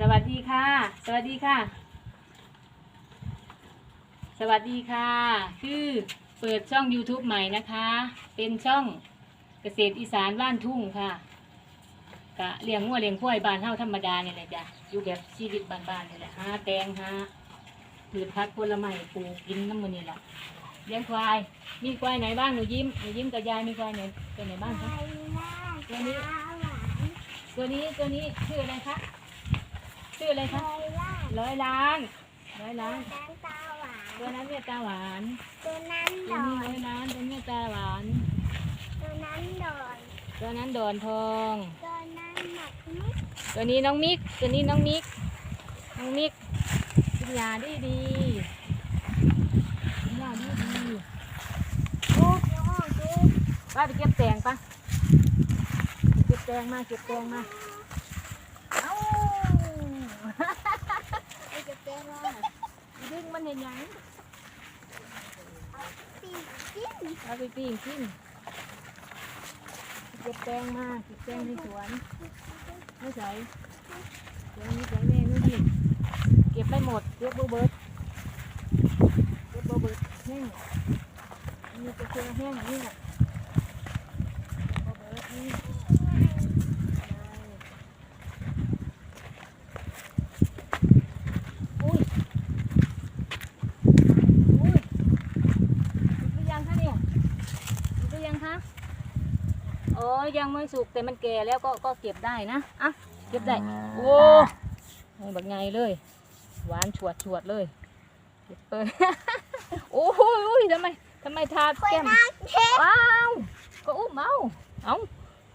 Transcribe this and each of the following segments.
สวัสดีค่ะ สวัสดีค่ะ สวัสดีค่ะ คือเปิดช่อง YouTube ใหม่นะคะ เป็นช่องเกษตรอีสานบ้านทุ่งค่ะกะเลี้ยงงัวเลี้ยงควายบ้านเฮาธรรมดาเนี่ยแหละจ้ะอยู่แบบชีวิตบ้านๆนี่แหละหาแตงหาพืชผักผลไม้ปลูกกินน้ำมันนี่แหละเลี้ยงควาย มีควายไหนบ้างหนูยิ้มหนูยิ้มกับยายมีควายไหนตัวไหนบ้างคะตัวนี้ ตัวนี้ตัวนี้ชื่ออะไรคะ ชื่ออะไรคะร้อยล้านร้อยล้านตัวนั้นเมียตาหวานตัวนั้นตัดวอนี้ร้อนยล้านตัวเมียตาหวานตัวนั้นดอนตัวนั้นดอนทองตัวนั้นหมักมุกตัวนี้น้องมิกตัวนี้น้องมิกน้องมิกกินยาดีดีกินยาดีดีโอ้โหดูป้าไปเก็บแตงปะเก็บแตงมาเก็บแตงมา เอ้า ไปเก็บแตงมาดึงมันเห็นยัง ปีกกิน เอาไปปิ้งกินเก็บแป้งมาเก็บแป้งในสวนไม่ใส่สวนนี้ใส่แม่นู่นนี่เก็บไปหมดเก็บบูเบิร์ดเก็บบูเบิร์ดแห้งมีกระเทียมแห้งนี่แหละบูเบิร์ดนี่อุ้ยอุ้ยสุกหรือยังคะเนี่ยสุกหรือยังคะ โอ้ยยังไม่สุกแต่มันแก่แล้วก็ก็เก็บได้นะ อะ เก็บได้ โอ้ยแบบไงเลย หวานฉวดฉวดเลย เก็บเลยโอ้โหยทำไมทำไมทาคนแก้มนั้นเทปว้าวก็อุ้มเอาเอา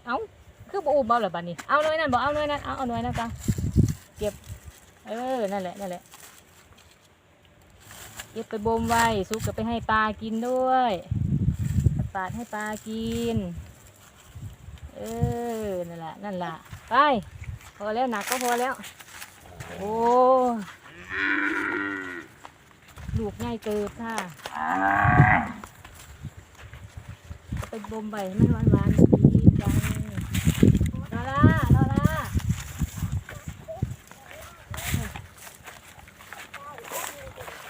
เอาคือบ่อุ้มเอาเหรอบัดนี้ เอาหน่อยนั่นบอกเอาหน่อยนั่น เอาเอาหน่อยนั่นกันเก็บ เออ นั่นแหละ นั่นแหละ เก็บไปบ่มไว้ซุกก็ไปให้ปลากินด้วยปาดให้ปลากิน เออ นั่นแหละ นั่นแหละ ไป พอแล้วหนักก็พอแล้ว โอ้ลูกง่ายเกิบค่ะไปบ่มใบให้มันหวานดีจังลอล่าลอล่า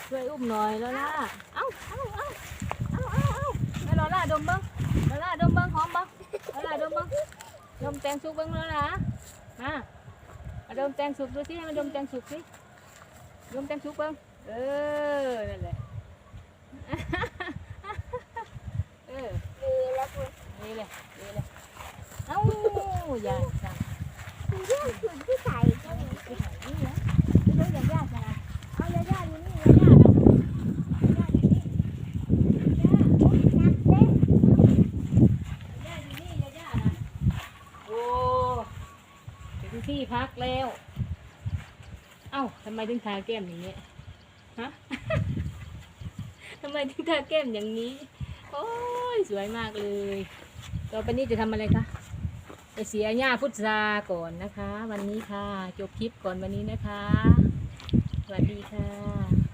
ช่วยอุ้มหน่อยลอล่าเอ้าเอ้าเอ้าเอ้าเอ้าเอ้าแม่ลอล่าดมบิ้งลอล่าดมบิ้งหอมบ้าง ลอล่าดมบ้างดมแตงสุกบ้างลอล่ามามาดมแตงสุกดูสิให้มันดมแตงสุกสิดมแตงสุกบ้างเออนั่นแหละเออดีแล้วคุณนี่เลยดีเลยเอ้าอย่าสั่ง คุณเรื่องคุณที่ใส่ก็มี ไปไหนนี่นะไม่รู้อย่าย่าสั่งเอาอย่าย่าอยู่นี่อย่าย่านะย่าอยู่นี่ย่า นักเล่น ย่าอยู่นี่อย่าย่านะโอ้ถึงที่ พักแล้ว เอ้าทำไมถึงทาแก้มอย่างนี้ฮะ ทำไมถึงทาแก้มอย่างนี้ โอ้ยสวยมากเลย ต่อไปนี้จะทำอะไรคะไปเสียหญ้าพุทราก่อนนะคะ วันนี้ค่ะ จบคลิปก่อนวันนี้นะคะ สวัสดีค่ะ